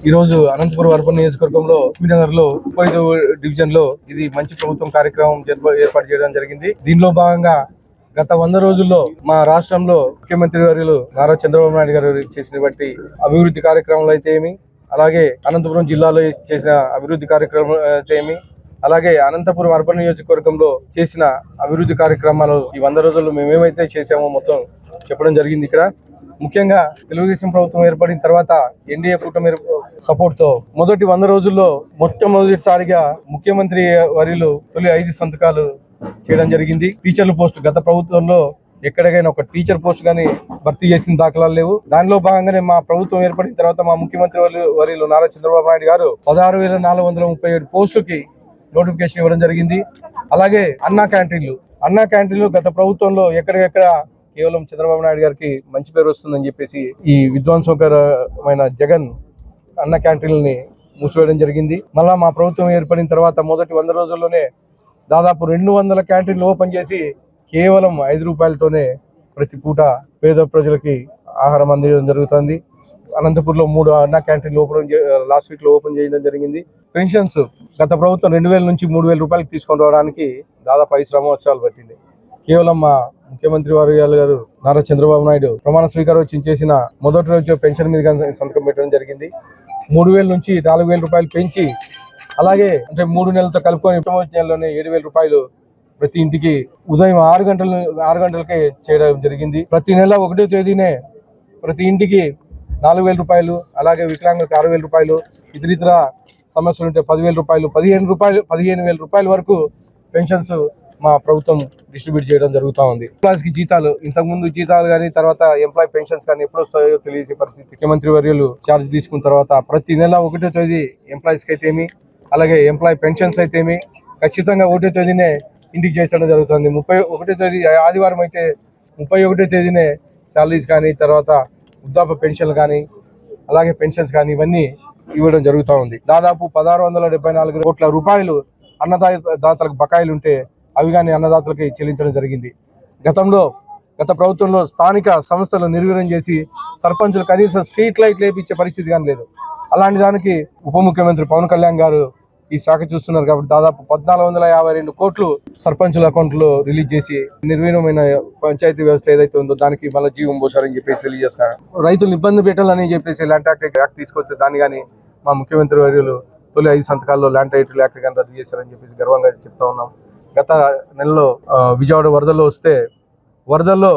ఈ రోజు అనంతపురం అర్బన్ నియోజకవర్గంలో నగర్లో ముప్పై డివిజన్లో ఇది మంచి ప్రభుత్వం కార్యక్రమం ఏర్పాటు చేయడం జరిగింది. దీనిలో భాగంగా గత వంద రోజుల్లో మా రాష్ట్రంలో ముఖ్యమంత్రి వర్యులు నారా చంద్రబాబు నాయుడు గారు చేసినటువంటి అభివృద్ధి కార్యక్రమాలు అయితే ఏమి అలాగే అనంతపురం జిల్లాలో చేసిన అభివృద్ధి కార్యక్రమం అయితే ఏమి అలాగే అనంతపురం అర్బన్ నియోజకవర్గంలో చేసిన అభివృద్ధి కార్యక్రమాలు ఈ వంద రోజుల్లో మేమేమైతే చేసామో మొత్తం చెప్పడం జరిగింది ఇక్కడ. ముఖ్యంగా తెలుగుదేశం ప్రభుత్వం ఏర్పడిన తర్వాత ఎన్డీఏ కూటమి సపోర్ట్తో మొదటి వంద రోజుల్లో మొట్టమొదటిసారిగా ముఖ్యమంత్రి వరిలు తొలి ఐదు సంతకాలు చేయడం జరిగింది. టీచర్ల పోస్ట్ గత ప్రభుత్వంలో ఎక్కడికైనా ఒక టీచర్ పోస్ట్ కానీ భర్తీ చేసిన దాఖలాలు లేవు. దానిలో భాగంగానే మా ప్రభుత్వం ఏర్పడిన తర్వాత మా ముఖ్యమంత్రి వర్యులు- వర్యులు నారా చంద్రబాబు నాయుడు గారు పదహారు వేల నాలుగు వందల ముప్పై ఏడు పోస్టులకి నోటిఫికేషన్ ఇవ్వడం జరిగింది. అలాగే అన్నా క్యాంటీన్లు. అన్నా క్యాంటీన్లు గత ప్రభుత్వంలో ఎక్కడికెక్కడ కేవలం చంద్రబాబు నాయుడు గారికి మంచి పేరు వస్తుందని చెప్పేసి ఈ విధ్వంసకరమైన జగన్ అన్న క్యాంటీన్లని మూసివేయడం జరిగింది. మళ్ళా మా ప్రభుత్వం ఏర్పడిన తర్వాత మొదటి వంద రోజుల్లోనే దాదాపు రెండు వందల క్యాంటీన్లు ఓపెన్ చేసి కేవలం ఐదు రూపాయలతోనే ప్రతి పూట పేద ప్రజలకి ఆహారం అందించడం జరుగుతుంది. అనంతపూర్లో మూడు అన్న క్యాంటీన్లు ఓపెన్ లాస్ట్ వీక్లో ఓపెన్ చేయడం జరిగింది. పెన్షన్స్ గత ప్రభుత్వం రెండు వేల నుంచి మూడు వేల రూపాయలకి తీసుకొని రావడానికి దాదాపు ఐదు సంవత్సరాలు పట్టింది. కేవలం మా ముఖ్యమంత్రి వారు గారు నారా చంద్రబాబు నాయుడు ప్రమాణ స్వీకారోత్సవం చేసిన మొదటి రోజు పెన్షన్ మీద సంతకం పెట్టడం జరిగింది. మూడు వేల నుంచి నాలుగు వేల రూపాయలు పెంచి అలాగే అంటే మూడు నెలలతో కలుపుకొని మొట్టమొదటి నెలలోనే ఏడు వేల రూపాయలు ప్రతి ఇంటికి ఉదయం ఆరు గంటల ఆరు గంటలకే చేయడం జరిగింది. ప్రతి నెల ఒకటో తేదీనే ప్రతి ఇంటికి నాలుగు వేల రూపాయలు అలాగే వికలాంగులకు ఆరు వేల రూపాయలు ఇతరితర సమస్యలు ఉంటే పదివేల రూపాయలు పదిహేను రూపాయలు పదిహేను వేల రూపాయల వరకు పెన్షన్స్ మా ప్రభుత్వం డిస్ట్రిబ్యూట్ చేయడం జరుగుతూ ఉంది. ఎంప్లాయీస్కి జీతాలు ఇంతకుముందు జీతాలు కానీ తర్వాత ఎంప్లాయీ పెన్షన్స్ కానీ ఎప్పుడు వస్తాయో తెలియజే పరిస్థితి. ముఖ్యమంత్రి వర్యులు ఛార్జ్ తీసుకున్న తర్వాత ప్రతి నెల ఒకటో తేదీ ఎంప్లాయీస్కి అయితే అయితేమి అలాగే ఎంప్లాయీ పెన్షన్స్ అయితేమి ఖచ్చితంగా ఒకటో తేదీనే ఇంటికి చేర్చడం జరుగుతుంది. ముప్పై ఒకటో తేదీ ఆదివారం అయితే ముప్పై ఒకటో తేదీనే శాలరీస్ కానీ తర్వాత వృద్ధాప్య పెన్షన్లు కానీ అలాగే పెన్షన్స్ కానీ ఇవన్నీ ఇవ్వడం జరుగుతూ ఉంది. దాదాపు పదహారు వందల డెబ్బై నాలుగు కోట్ల రూపాయలు అన్నదాతలకు బకాయిలు ఉంటే అవి కానీ అన్నదాతలకి చెల్లించడం జరిగింది. గతంలో గత ప్రభుత్వంలో స్థానిక సంస్థలు నిర్వీర్యం చేసి సర్పంచులు కనీసం స్ట్రీట్ లైట్ లేపించే పరిస్థితి కానీ లేదు. అలాంటి దానికి ఉప ముఖ్యమంత్రి పవన్ కళ్యాణ్ గారు ఈ శాఖ చూస్తున్నారు కాబట్టి దాదాపు పద్నాలుగు వందల యాభై రెండు కోట్లు సర్పంచుల అకౌంట్లో రిలీజ్ చేసి నిర్వీణమైన పంచాయతీ వ్యవస్థ ఏదైతే ఉందో దానికి మళ్ళీ జీవం పోసారని చెప్పేసి తెలియజేస్తున్నారు. రైతులు ఇబ్బంది పెట్టాలని చెప్పేసి ల్యాండ్ యాక్ట్ యాక్ట్ తీసుకొస్తే దాన్ని కానీ మా ముఖ్యమంత్రి వర్యులు తొలి ఐదు సంతకాల్లో ల్యాండ్ టైటిల్ యాక్ట్ కానీ రద్దు చేశారని చెప్పేసి గర్వంగా చెప్తా ఉన్నాం. గత నెలలో విజయవాడ వరదలు వస్తే వరదల్లో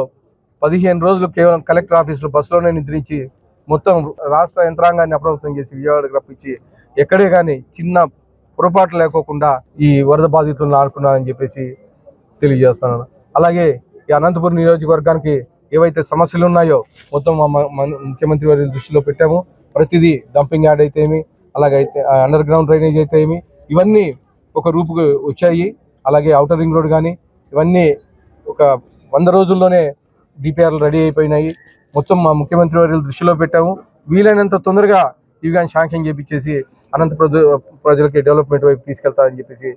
పదిహేను రోజులు కేవలం కలెక్టర్ ఆఫీసులో బస్సులోనే నిద్రించి మొత్తం రాష్ట్ర యంత్రాంగాన్ని అప్రమత్తం చేసి విజయవాడకు రప్పించి ఎక్కడే కానీ చిన్న పొరపాటు లేకోకుండా ఈ వరద బాధితులను ఆడుకున్నారని చెప్పేసి తెలియజేస్తున్నాను. అలాగే ఈ అనంతపురం నియోజకవర్గానికి ఏవైతే సమస్యలు ఉన్నాయో మొత్తం మా మన ముఖ్యమంత్రి వారి దృష్టిలో పెట్టాము. ప్రతిదీ డంపింగ్ యార్డ్ అయితే ఏమి అలాగైతే అండర్ గ్రౌండ్ డ్రైనేజ్ అయితే ఏమి ఇవన్నీ ఒక రూపుకు వచ్చాయి. అలాగే అవుటర్ రింగ్ రోడ్ కానీ ఇవన్నీ ఒక వంద రోజుల్లోనే డిపిఆర్లు రెడీ అయిపోయినాయి. మొత్తం మా ముఖ్యమంత్రి వారి దృష్టిలో పెట్టాము. వీలైనంత తొందరగా ఇవి కానీ శాంక్షన్ చేపించేసి అనంత ప్రజ ప్రజలకి డెవలప్మెంట్ వైపు తీసుకెళ్తారని చెప్పేసి